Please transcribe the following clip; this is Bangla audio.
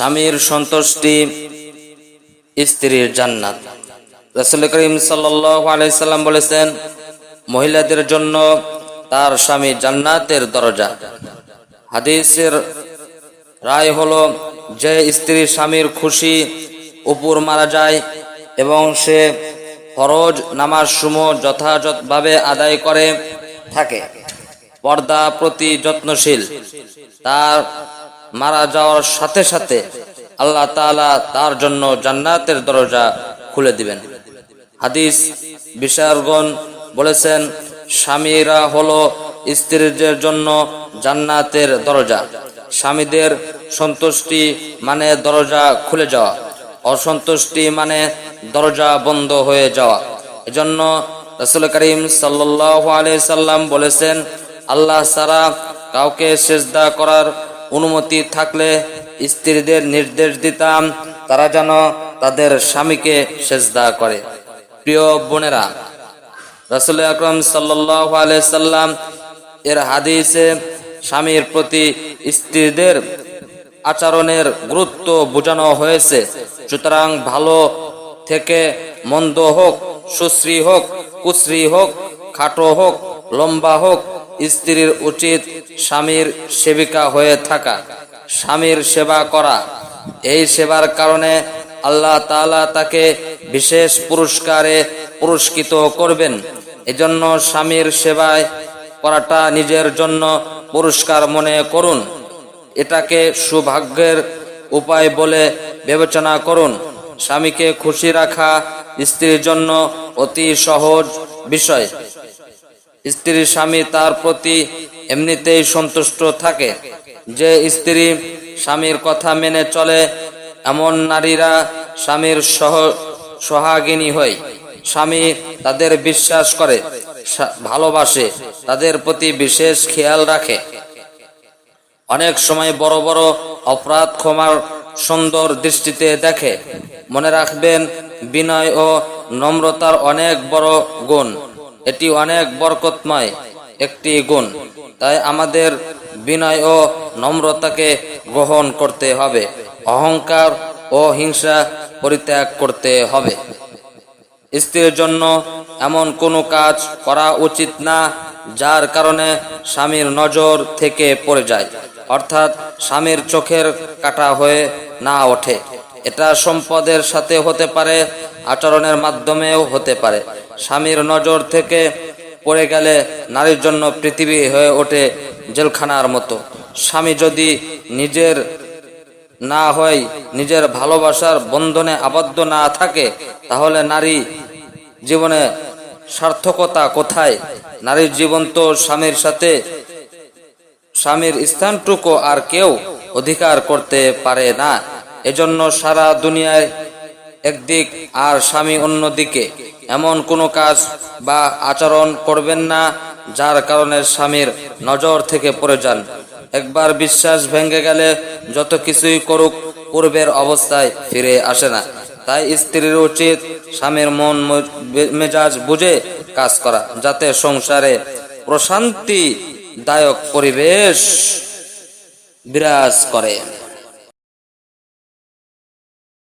স্বামীর সন্তুষ্টি, স্ত্রীর জান্নাত। রসুল করিম সাল্লাম বলেছেন, মহিলাদের জন্য তার স্বামী জান্নাতের দরজা। হাদিসের রায় হলো, যে স্ত্রী স্বামীর খুশি উপর মারা যায় এবং সে ফরজ নামাজ সমূহ যথাযথভাবে আদায় করে, থাকে। পর্দা প্রতি যত্নশীল, তার মারা যাওয়ার সাথে সাথে আল্লাহ তাআলা তার জন্য জান্নাতের দরজা খুলে দিবেন। হাদিস বিশারগণ বলেছেন, স্বামীরা হলো স্ত্রীদের জন্য জান্নাতের দরজা। স্বামীদের সন্তুষ্টি মানে দরজা খুলে যাওয়া। অসন্তুষ্টি মানে দরজা বন্ধ হয়ে যাওয়া। এজন্য রসুল করিম সাল্লাহ সাল্লাম বলেছেন, আল্লাহ সারা কাউকে সেজদা করার অনুমতি থাকলে স্ত্রীদের নির্দেশ দিতাম, তারা যেন তাদের স্বামীকে সেজদা করে। প্রিয় বোনেরা, রসুল আকরম সাল্লাম এর হাদিসে স্বামীর প্রতি স্ত্রীদের আচরণের গুরুত্ব বোঝানো হয়েছে। সুতরাং ভালো থেকে মন্দ হোক, সুশ্রী হোক, কুশ্রী হোক, খাটো হোক, লম্বা হোক স্ত্রীর উচিত স্বামীর সেবিকা হয়ে থাকা, স্বামীর সেবা করা। এই সেবার কারণে আল্লাহ তাআলা তাকে বিশেষ পুরস্কারে পুরস্কৃত করবেন। এজন্য স্বামীর সেবায় করাটা নিজের জন্য পুরস্কার মনে করুন। এটাকে সৌভাগ্যের উপায় বলে বিবেচনা করুন। স্বামীকে খুশি রাখা স্ত্রীর জন্য অতি সহজ বিষয়। স্ত্রীর স্বামী তার প্রতি এমনিতেই সন্তুষ্ট থাকে। যে স্ত্রী স্বামীর কথা মেনে চলে, এমন নারীরা স্বামীর সহ সোহাগিনী হয়। স্বামী তাদের বিশ্বাস করে ভালোবাসে, তাদের প্রতি বিশেষ খেয়াল রাখে। অনেক সময় বড় বড় অপরাধ ক্ষমার সুন্দর দৃষ্টিতে দেখে। মনে রাখবেন, বিনয় ও নম্রতার অনেক বড় গুণ। এটি অনেক বরকতময় একটি গুণ। তাই আমাদের বিনয় ও নম্রতাকে গ্রহণ করতে হবে, অহংকার ও হিংসা পরিত্যাগ করতে হবে। স্ত্রীর জন্য এমন কোনো কাজ করা উচিত না, যার কারণে স্বামীর নজর থেকে পড়ে যায়, অর্থাৎ স্বামীর চোখের কাটা হয়ে না ওঠে। এটা সম্পদের সাথে হতে পারে, আচরণের মাধ্যমেও হতে পারে। স্বামীর নজর থেকে পড়ে গেলে নারীর জন্য পৃথিবী হয়ে ওঠে জেলখানার মতো। স্বামী যদি নিজের না হয়, নিজের ভালোবাসার বন্ধনে আবদ্ধ না থাকে, তাহলে নারী জীবনে সার্থকতা কোথায়? নারীর জীবন তো স্বামীর সাথে, স্বামীর স্থানটুকু আর কেউ অধিকার করতে পারে না। এজন্য সারা দুনিয়ায় একদিক আর স্বামী অন্যদিকে। এমন কোনো কাজ বা আচরণ করবেন না, যার কারণে স্বামীর নজর থেকে পড়ে যান। একবার বিশ্বাস ভেঙে গেলে যত কিছুই করুক, পূর্বের অবস্থায় ফিরে আসে না। তাই স্ত্রীর উচিত স্বামীর মন মেজাজ বুঝে কাজ করা, যাতে সংসারে প্রশান্তি দায়ক পরিবেশ বিরাজ করে।